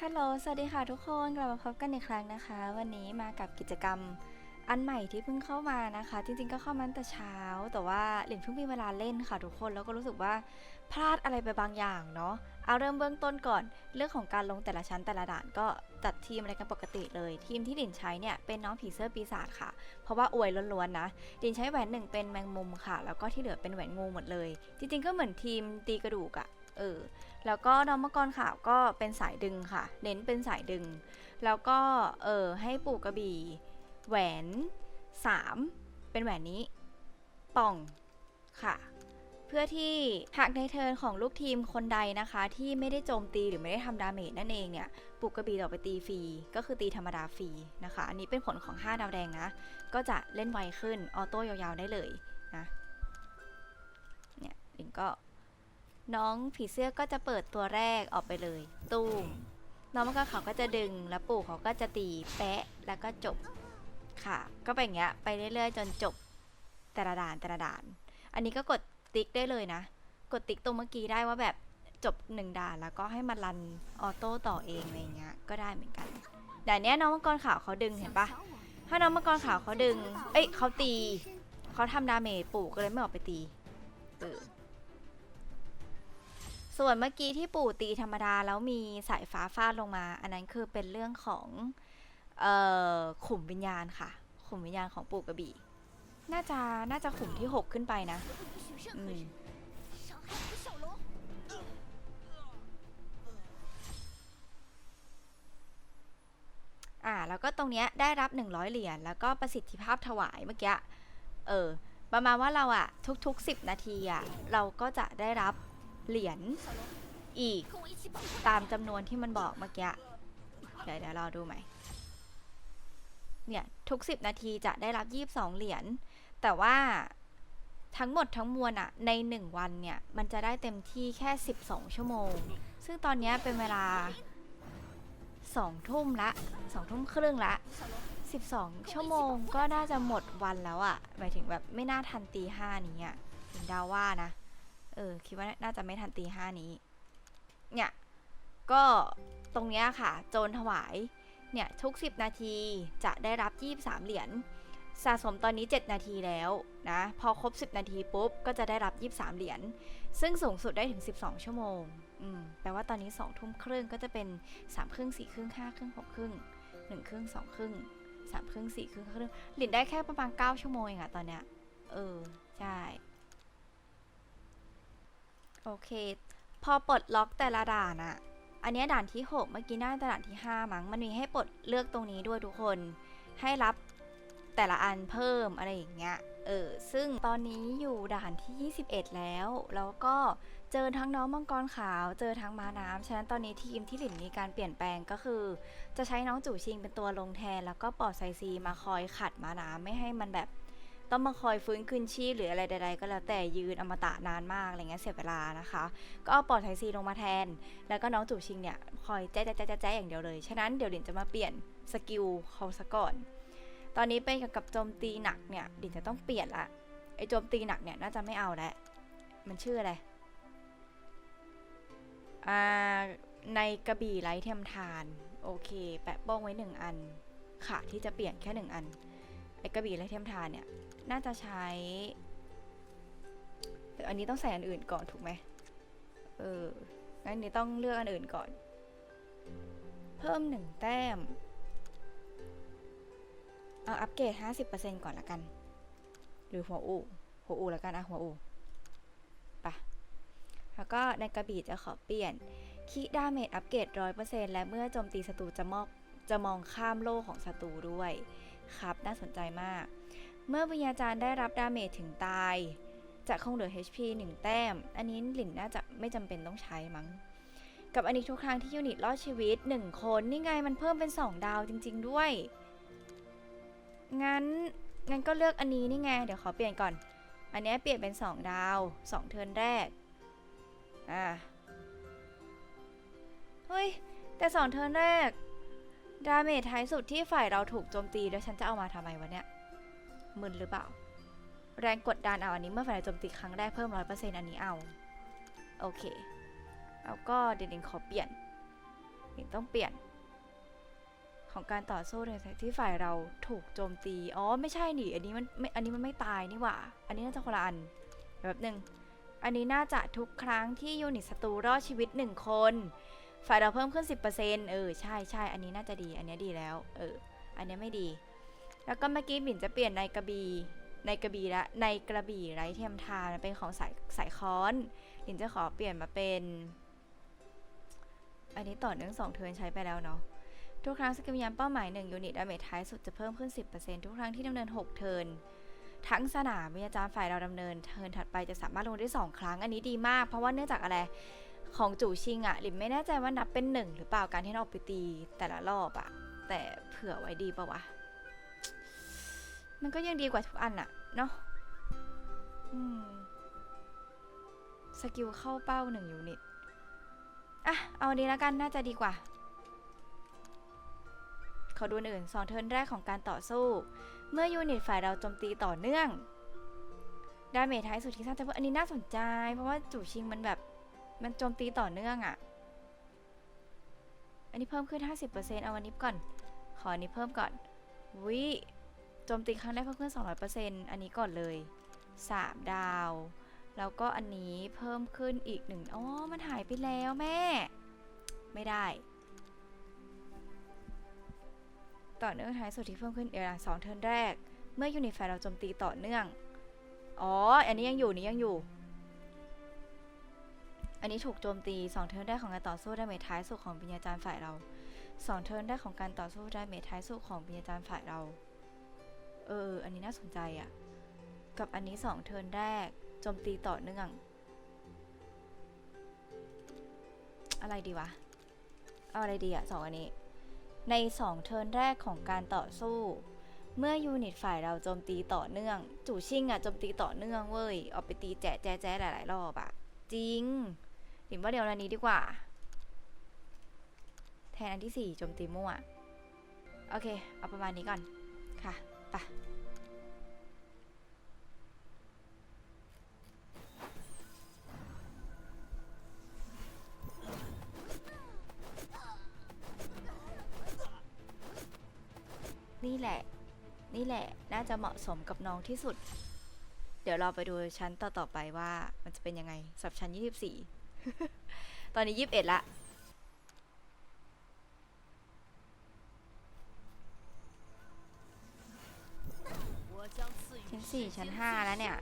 ฮัลโหล สวัสดีค่ะทุกคน กลับมาพบกันอีกครั้งนะคะ วันนี้มากับกิจกรรมอันใหม่ที่เพิ่งเข้ามานะคะ จริงๆก็เข้ามาตั้งแต่เช้า แต่ว่าหลินเพิ่งมีเวลาเล่นค่ะทุกคน แล้วก็รู้สึกว่าพลาดอะไรไปบางอย่างเนาะ เอาเริ่มเบื้องต้นก่อน เรื่องของการลงแต่ละชั้นแต่ละด่านก็จัดทีมอะไรกันปกติเลย ทีมที่หลินใช้เนี่ยเป็นน้องผีเสื้อปีศาจค่ะ เพราะว่าอวยล้วนๆนะหลินใช้แหวนหนึ่งเป็นแมงมุมค่ะ แล้วก็ที่เหลือเป็นแหวนงูหมดเลย จริงๆก็เหมือนทีมตีกระดูกอะเออ แล้วก็น้องมังกรขาวก็เป็นสายดึงค่ะ เน้นเป็นสายดึง แล้วก็เออให้ปู่กระบี่แหวน 3 เป็นแหวนนี้ป่องค่ะเพื่อที่หากในเทิร์นของลูกทีมคนใดนะคะ ที่ไม่ได้โจมตีหรือไม่ได้ทำดาเมจนั่นเองเนี่ยปุกกระบี่ต่อไปตีฟรีก็คือตีธรรมดาฟรีนะคะ อันนี้เป็นผลของ 5 ดาวแดงนะ ก็จะเล่นไวขึ้น ออโต้ยาวๆได้เลยนะเนี่ยลิงก็ น้องผีเสื้อก็จะเปิดตัวแรกออกไปเลย ตู้มน้องมังกรเขาก็จะดึงแล้วปู่เขาก็จะตีแปะแล้วก็จบค่ะ ก็เป็นอย่างเงี้ยไปเรื่อยๆ จนจบแต่ละด่านแต่ละด่าน อันนี้ก็กดติ๊กได้เลยนะ กดติ๊กตรงเมื่อกี้ได้ว่าแบบจบหนึ่งด่านแล้วก็ให้มันรันออโต้ต่อเองอะไรเงี้ยก็ได้เหมือนกันแต่เนี้ยน้องมังกรขาวเขาดึงเห็นปะถ้าน้องมังกรขาวเขาดึง เอ้ยเขาตีเขาทำดาเมจปู่ก็เลยไม่ออกไปตี ส่วนเมื่อกี้ที่ปู่ตีธรรมดาแล้วมีสายฟ้าฟาดลงมา อันนั้นคือเป็นเรื่องของออขุมวิญญาณค่ะ ขุมวิญญาณของปู่กระบี่ น่าจะน่าจะขุมที่ 6 ขึ้นไปนะอืมอ่าแล้วก็ตรงเนี้ยได้รับ 100 เหรียญแล้วก็ประสิทธิภาพถวายเมื่อกี้เออประมาณว่าเราอะทุกๆ 10 นาทีอะเราก็จะได้รับ เหรียญอีกตามจำนวนที่มันบอกเมื่อกี้ เดี๋ยวเดี๋ยวรอดูไหมเนี่ยทุก 10 นาทีจะได้รับ 22 เหรียญ แต่ว่าทั้งหมดทั้งมวลอะใน 1 วันเนี่ย มันจะได้เต็มที่แค่ 12 ชั่วโมง ซึ่งตอนนี้เป็นเวลา 2 ทุ่มละ 2 ทุ่มครึ่งละ 12 ชั่วโมงก็น่าจะหมดวันแล้วอะหมายถึงแบบไม่น่าทันตีห้านี้อะถึงดาว่านะ เออคิดว่าน่าจะไม่ทันตีห้านี้ เนี่ย ก็ตรงเนี้ยค่ะ โจรถวาย เนี่ย ทุก 10 นาทีจะได้รับ 23 เหรียญ สะสมตอนนี้ 7 นาทีแล้วนะ พอครบ 10 นาทีปุ๊บ ก็จะได้รับ 23 เหรียญ ซึ่งสูงสุดได้ถึง 12 ชั่วโมง อืม แปลว่าตอนนี้ 2 ทุ่มครึ่งก็จะเป็น 3 ครึ่ง 4 ครึ่ง 5 ครึ่ง 6 ครึ่ง 1 ครึ่ง 2 ครึ่ง 3 ครึ่ง 4 ครึ่งครึ่ง หลินได้แค่ประมาณ 9 ชั่วโมงเองอะตอนเนี้ย เออ ใช่ โอเค พอปลดล็อกแต่ละด่านอะอันเนี้ยด่านที่ 6 เมื่อกี้น่าจะด่านที่ 5 มั้ง มันมีให้ปลดเลือกตรงนี้ด้วยทุกคน ให้รับแต่ละอันเพิ่มอะไรอย่างเงี้ย เออ ซึ่งตอนนี้อยู่ด่านที่ 21 แล้ว แล้วก็เจอทั้งน้องมังกรขาว เจอทั้งม้าน้ำ ฉะนั้นตอนนี้ทีมที่หลินมีการเปลี่ยนแปลงก็คือ จะใช้น้องจู่ชิงเป็นตัวลงแทน แล้วก็ปอดไซซีมาคอยขัดม้าน้ำไม่ให้มันแบบ ต้องมาคอยฟื้นคืนชีพหรืออะไรใด ๆ ก็แล้วแต่ยืนอมตะนานมากอะไรเงี้ยเสียเวลานะคะ ก็เอาปอดไทซีลงมาแทน แล้วก็น้องจูชิงเนี่ยคอยแจ๊ะแจ๊ะแจ๊ะแจ๊ะอย่างเดียวเลยฉะนั้นเดี๋ยวหลินจะมาเปลี่ยนสกิลเขาซะก่อน ตอนนี้เป็นกับโจมตีหนักเนี่ยหลินจะต้องเปลี่ยนละไอโจมตีหนักเนี่ยน่าจะไม่เอาแล้วมันชื่ออะไรอ่าในกระบี่ไร้เทียมทานโอเค แปะป้งไว้หนึ่งอันค่ะที่จะเปลี่ยนแค่หนึ่งอันไอกระบี่ไร้เทียมทานเนี่ย น่าจะใช่อันนี้ต้องใส่อันอื่นก่อนถูกไหมเอองั้นนี้ต้องเลือกอันอื่นก่อน เพิ่มหนึ่งแต้ม เอาอัปเกรด50%ก่อนละกัน หรือหัวอูหัวอูละกันอะหัวอูปะแล้วก็ในกระบี่จะขอเปลี่ยนคีดาเมจอัปเกรด100%และเมื่อโจมตีศัตรูจะมองจะมองข้ามโล่ของศัตรูด้วย ครับ น่าสนใจมาก เมื่อวิญญาจารย์ได้รับดาเมจถึงตาย จะคงเหลือ HP 1 แต้ม อันนี้หลินน่าจะไม่จำเป็นต้องใช้มั้ง กับอันนี้ทุกครั้งที่ยูนิตรอดชีวิต 1 คน นี่ไงมันเพิ่มเป็น 2 ดาวจริง ๆ ด้วย งั้น งั้นก็เลือกอันนี้นี่ไง เดี๋ยวขอเปลี่ยนก่อน อันนี้เปลี่ยนเป็น 2 ดาว 2 เทิร์นแรก อ่า เฮ้ย แต่ 2 เทิร์นแรกดาเมจท้ายสุดที่ฝ่ายเราถูกโจมตี แล้วฉันจะเอามาทำไมวะเนี่ย มึนหรือเปล่า แรงกดดันเอาอันนี้เมื่อฝ่ายเราโจมตีครั้งแรกเพิ่มร้อยเปอร์เซ็นต์อันนี้เอา โอเค เอาก็เดี๋ยวๆขอเปลี่ยนหลินต้องเปลี่ยน ของการต่อสู้ในที่ฝ่ายเราถูกโจมตี อ๋อไม่ใช่นี่อันนี้มันไม่อันนี้มันไม่ตายนี่หว่า อันนี้น่าจะคนละอันแป๊บหนึ่งอันนี้น่าจะทุกครั้งที่ยูนิตศัตรูรอดชีวิตหนึ่งคน ฝ่ายเราเพิ่มขึ้น 10%เออใช่ใช่อันนี้น่าจะดี อันนี้ดีแล้ว เออ อันนี้ไม่ดี แล้วก็เมื่อกี้บิ่นจะเปลี่ยนในกระบี่ในกระบี่ละในกระบี่ไร้เทียมทานเป็นของสายสายค้อนหลินจะขอเปลี่ยนมาเป็น อันนี้ต่อเนื่องสองเทิร์นใช้ไปแล้วเนาะทุกครั้งสกิลวิญญาณเป้าหมาย1ยูนิตดาเมจท้ายสุดจะเพิ่มขึ้น 10%ทุกครั้งที่ดำเนิน 6 เทิร์นทั้งสนามวิญญาจารย์ฝ่ายเราดำเนินเทิร์นถัดไปจะสามารถลงได้ 2 ครั้ง อันนี้ดีมาก เพราะว่าเนื่องจากอะไรของจู่ชิงอะหลิมไม่แน่ใจว่านับเป็นหนึ่งหรือเปล่าการที่เราไปตีแต่ละรอบอะแต่เผื่อไว้ดีปะวะ มันก็ยังดีกว่าทุกอันอะเนาะอืมสกิลเข้าเป้าหนึ่งยูนิตอะ เอาอันนี้แล้วกันน่าจะดีกว่า ขอดูอันอื่นสองเทิร์นแรกของการต่อสู้ เมื่อยูนิตฝ่ายเราโจมตีต่อเนื่องดาเมจท้ายสุดที่สร้างจะเพิ่มอันนี้น่าสนใจ เพราะว่าจู่ชิงมันแบบมันโจมตีต่อเนื่องอะ่ะ อันนี้เพิ่มขึ้น 50%เอาอันนี้ก่อน ขออันนี้เพิ่มก่อนวิ โจมตีครั้งแรกเพิ่มขึ้น 200%อันนี้ก่อนเลย 3 ดาว แล้วก็อันนี้เพิ่มขึ้นอีกหนึ่งอ๋อ มันหายไปแล้วแม่ ไม่ได้ ต่อเนื่องท้ายสุดที่เพิ่มขึ้นเดี๋ยวนะสองเทิร์นแรก เมื่อยูนิตไฟเราโจมตีต่อเนื่อง อ๋อ อันนี้ยังอยู่นี่ยังอยู่ อันนี้ถูกโจมตีสองเทิร์นแรกของการต่อสู้ได้เมท้ายสุดของปิญญาจารย์ฝ่ายเราสองเทิร์นแรกของการต่อสู้ได้เมท้ายสุดของปิญญาจารย์ฝ่ายเรา เออ อันนี้น่าสนใจอะ่ะ กับอันนี้สองเทิร์นแรกโจมตีต่อเนื่อง อะไรดีวะ เอาอะไรดีอะสองอันนี้ ในสองเทิร์นแรกของการต่อสู้ เมื่อยูนิตฝ่ายเราโจมตีต่อเนื่อง จู่ชิงอะโจมตีต่อเนื่องเว้ยเอาไปตีแจ๊ะแจ๊ะแจ๊หลายๆรอบอะจริงหลิมว่าเดี๋ยวอันนี้ดีกว่า แทนอันที่สี่โจมตีมั่วโอเค เอาประมาณนี้ก่อนค่ะ ปะนี่แหละ นี่แหละ น่าจะเหมาะสมกับน้องที่สุด เดี๋ยวเราไปดูชั้นต่อ ๆ ไปว่ามันจะเป็นยังไงสับชั้น 24 ตอนนี้ 21ละ สี่ชั้นห้าแล้วเนี่ย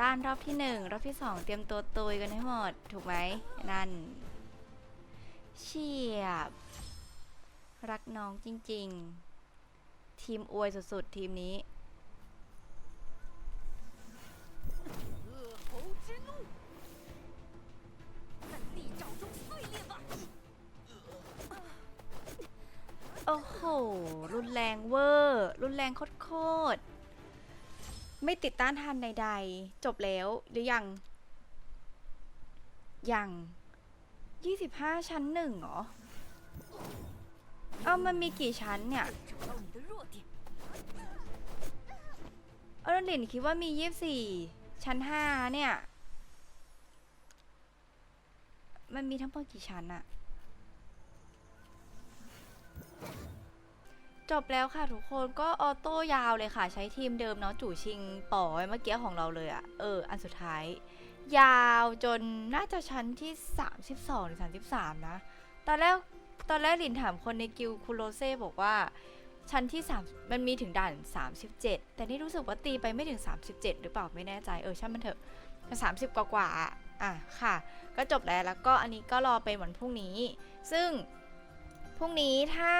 ต้านรอบที่หนึ่งรอบที่สองเตรียมตัวตุยกันให้หมด ถูกไหม นั่น เชียบ รักน้องจริง ๆ ทีมอวยสุด ๆ ทีมนี้ งเวอร์ รุนแรงโคตรไม่ติดต้านทานใดๆ จบแล้วหรือยัง ยังยี่สิบห้าชั้นหนึ่งเหรอ เอามันมีกี่ชั้นเนี่ยเออหลินคิดว่ามียี่สี่ชั้นห้าเนี่ย มันมีทั้งหมดกี่ชั้นอะ จบแล้วค่ะทุกคนก็ออโต้ยาวเลยค่ะ ใช้ทีมเดิมเนาะจู่ชิงป่อเมื่อกี้ของเราเลยอะเออ อันสุดท้าย ยาวจนน่าจะชั้นที่ 32 หรือ 33 นะ ตอนแรกตอนแรกลินถามคนในกิลคูโรเซ่บอกว่า ชั้นที่ 3 มันมีถึงด่าน 37 แต่นี่รู้สึกว่าตีไปไม่ถึง 37 หรือเปล่าไม่แน่ใจเออช่างมันเถอะสามสิบกว่าๆอะอะค่ะ ก็จบแล้วแล้วก็อันนี้ก็รอเป็นวันพรุ่งนี้ ซึ่งพรุ่งนี้ถ้า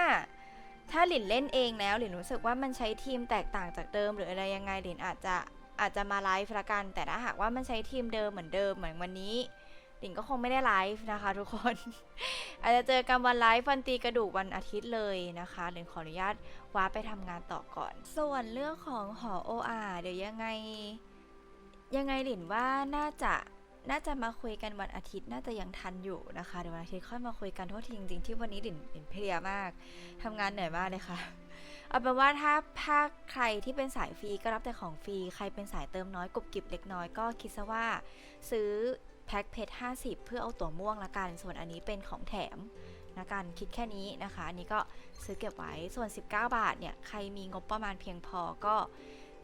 ถ้าหลินเล่นเองแล้วหลินรู้สึกว่ามันใช้ทีมแตกต่างจากเดิม หรืออะไรยังไงหลินอาจจะอาจจะมาไลฟ์ละกัน แต่ถ้าหากว่ามันใช้ทีมเดิมเหมือนเดิมเหมือนวันนี้หลินก็คงไม่ได้ไลฟ์นะคะทุกคน อาจจะเจอกันวันไลฟ์วันตีกระดูกวันอาทิตย์เลยนะคะหลินขออนุญาตว้าไปทำงานต่อก่อน ส่วนเรื่องของหอ OR เดี๋ยวยังไง ยังไงหลินว่าน่าจะ น่าจะมาคุยกันวันอาทิตย์น่าจะยังทันอยู่นะคะเดี๋ยววันอาทิตย์ค่อยมาคุยกันโทษทีจริงๆที่วันนี้หลินหนเพลียมากทำงานเหนื่อยมากเลยค่ะ เอาเป็นว่าถ้าถ้าใครที่เป็นสายฟรีก็รับแต่ของฟรีใครเป็นสายเติมน้อยกรุบกิบเล็กน้อยก็คิดซะว่า ซื้อแพ็คเพชร50 เพื่อเอาตั๋วม่วงละกัน ส่วนอันนี้เป็นของแถมนะกันคิดแค่นี้นะคะ อันนี้ก็ซื้อเก็บไว้ส่วน 19 บาทเนี่ยใครมีงบประมาณเพียงพอก็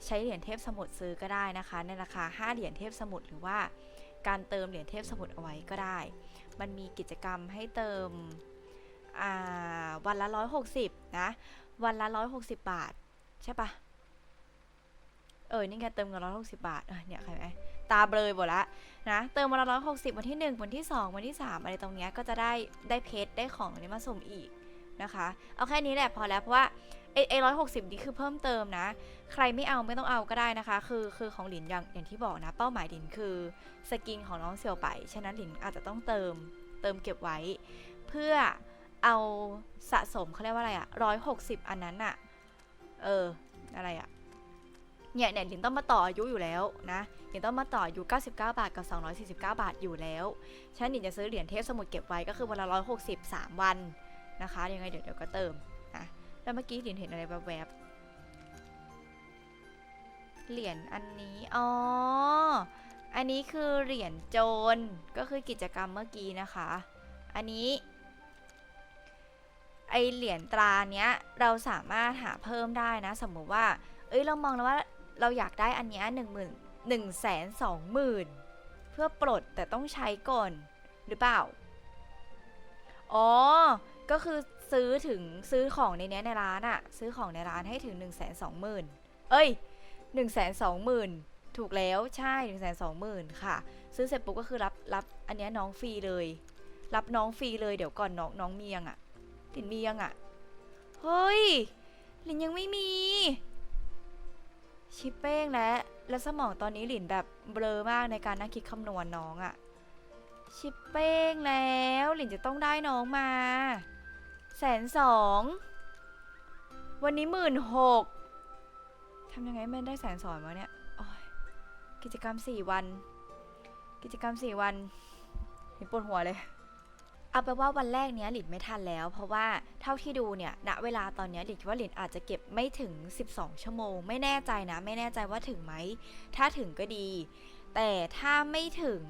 ใช้เหรียญเทพสมุทรซื้อก็ได้นะคะ ในราคา 5 เหรียญเทพสมุทรหรือว่า การเติมเหรียญเทพสมุทรเอาไว้ก็ได้ มันมีกิจกรรมให้เติมวันละ 160 นะ วันละ 160 บาท ใช่ปะเออ นี่ไงเติมเงิน160บาท เออ เนี่ยใครไหมตาเบลยหมดละนะ เติมวันละ160วันที่1วันที่2วันที่3อะไรตรงเนี้ยก็จะได้ได้เพชรได้ของอันนี้มาสุ่มอีกนะคะ เอาแค่นี้แหละพอแล้วเพราะว่า ไอ้ไอร้อยหกสิบนี่คือเพิ่มเติมนะ ใครไม่เอาไม่ต้องเอาก็ได้นะคะ คือคือของหลินอย่างอย่างที่บอกนะ เป้าหมายหลินคือสกินของน้องเซียวไป ฉะนั้นหลินอาจจะต้องเติมเติมเก็บไว้ เพื่อเอาสะสมเขาเรียกว่าอะไรอะร้อยหกสิบอันนั้นอะเอออะไรอะเนี่ยเนี่ยหลินต้องมาต่ออายุอยู่แล้วนะหลินต้องมาต่ออายุ 99 บาทกับ 249 บาทอยู่แล้ว ฉะนั้นหลินจะซื้อเหรียญเทพสมุดเก็บไว้ก็คือวันละ163 วันนะคะ ยังไงเดี๋ยวเดี๋ยวก็เติม แล้วเมื่อกี้หลินเห็นอะไรแวบๆเหรียญอันนี้ อ๋อ อันนี้คือเหรียญโจร ก็คือกิจกรรมเมื่อกี้นะคะ อันนี้ ไอเหรียญตราเนี้ย เราสามารถหาเพิ่มได้นะ สมมุติว่า เอ้ย เรามองแล้วว่าเราอยากได้อันเนี้ยหนึ่งหมื่นหนึ่งแสนสองหมื่นเพื่อปลดแต่ต้องใช้ก่อนหรือเปล่า อ๋อ ก็คือ ซื้อถึงซื้อของในเนี้ยในร้านอะซื้อของในร้านให้ถึง1นึ่งแสนสองหมื่นเอ้ย1นึ่งแสนสองหมื่นถูกแล้วใช่1นึ่งแสนสองหมื่นค่ะ ซื้อเสร็จปุ๊บก็คือรับรับอันเนี้ยน้องฟรีเลย รับน้องฟรีเลยเดี๋ยวก่อนน้องน้องมียังอะลินมียังอะเฮ้ยลินยังไม่มีชิปเป้งและและสมองตอนนี้หลินแบบเบลอมากในการนั่งคิดคำนวณน้องอะชิปเป้งแล้วหลินจะต้องได้น้องมา แสนสองวันนี้หมื่นหกทำยังไงให้มันได้แสนสองวะเนี่ยยกิจกรรมสี่วัน กิจกรรมสี่วันหลินปวดหัวเลย เอาไปนว่าวันแรกเนี้ยหลินไม่ทันแล้ว เพราะว่าเท่าที่ดูเนี่ยณเวลาตอนเนี้ยหลินคิดว่าหลินอาจจะเก็บไม่ถึง 12 ชั่วโมง ไม่แน่ใจนะ ไม่แน่ใจว่าถึงไหม ถ้าถึงก็ดี แต่ถ้าไม่ถึง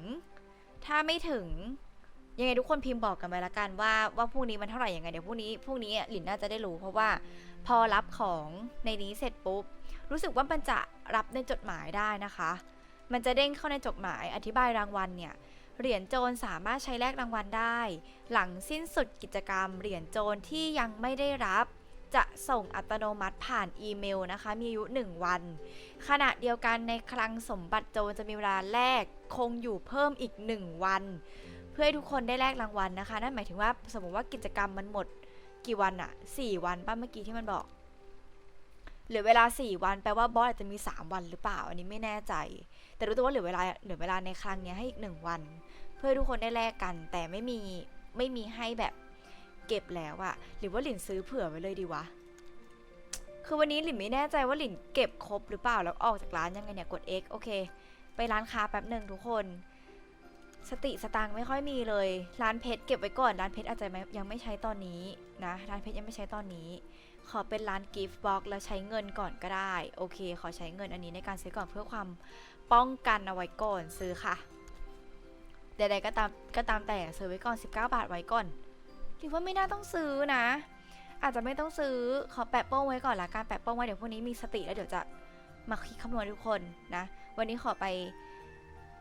ถ้าไม่ถึง ยังไงทุกคนพิมพ์บอกกันไปละกันว่าว่าพรุ่งนี้มันเท่าไหร่ยังไงเดี๋ยวพรุ่งนี้พรุ่งนี้หลินน่าจะได้รู้ เพราะว่าพอรับของในนี้เสร็จปุ๊บ รู้สึกว่ามันจะรับในจดหมายได้นะคะ มันจะเด้งเข้าในจดหมายอธิบายรางวัลเนี่ยเหรียญโจรสามารถใช้แลกรางวัลได้ หลังสิ้นสุดกิจกรรม เหรียญโจรที่ยังไม่ได้รับ จะส่งอัตโนมัติผ่านอีเมลนะคะ มีอายุ 1 วัน ขณะเดียวกันในคลังสมบัติโจรจะมีเวลาแลกคงอยู่เพิ่มอีก 1 วัน เพื่อให้ทุกคนได้แลกรางวัลนะคะ นั่นหมายถึงว่าสมมติว่ากิจกรรมมันหมดกี่วันอะ4วันป้าเมื่อกี้ที่มันบอกเหลือเวลา 4 วันแปลว่าบอสอาจจะมี 3 วันหรือเปล่า อันนี้ไม่แน่ใจ แต่รู้ตัวว่าเหลือเวลาเหลือเวลาในครั้งนี้ให้อีก 1 วัน เพื่อให้ทุกคนได้แลกกัน แต่ไม่มีไม่มีให้แบบเก็บแล้วอะหรือว่าหลินซื้อเผื่อไว้เลยดีวะ คือวันนี้หลินไม่แน่ใจว่าหลินเก็บครบหรือเปล่าแล้วออกจากร้านยังไงเนี่ยกด X โอเค ไปร้านค้าแป๊บหนึ่งทุกคน สติสตางค์ไม่ค่อยมีเลย ร้านเพชรเก็บไว้ก่อน ร้านเพชรอาจจะยังไม่ใช้ตอนนี้นะ ร้านเพชรยังไม่ใช้ตอนนี้ ขอเป็นร้านกิฟต์บ็อกแล้วใช้เงินก่อนก็ได้ โอเค ขอใช้เงินอันนี้ในการซื้อก่อนเพื่อความป้องกันเอาไว้ก่อนซื้อค่ะ ใดๆก็ตามก็ตามแต่ซื้อไว้ก่อน 19 บาทไว้ก่อนถือว่าไม่น่าต้องซื้อนะ อาจจะไม่ต้องซื้อ ขอแปะโป้งไว้ก่อนละกันแปะโป้งไว้เดี๋ยวพรุ่งนี้มีสติแล้วเดี๋ยวจะมาคิดคำนวณทุกคนนะ วันนี้ขอไป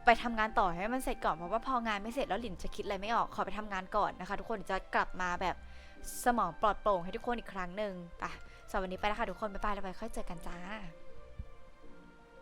ไปทำงานต่อให้มันเสร็จก่อนเพราะว่าพองานไม่เสร็จแล้วหลินจะคิดอะไรไม่ออกขอไปทำงานก่อนนะคะ ทุกคนจะกลับมาแบบสมองปลอดโปร่งให้ทุกคนอีกครั้งหนึ่งไปสำหรับวันนี้ไปแล้วค่ะทุกคนบ๊ายบายแล้วไปค่อยเจอกันจ้า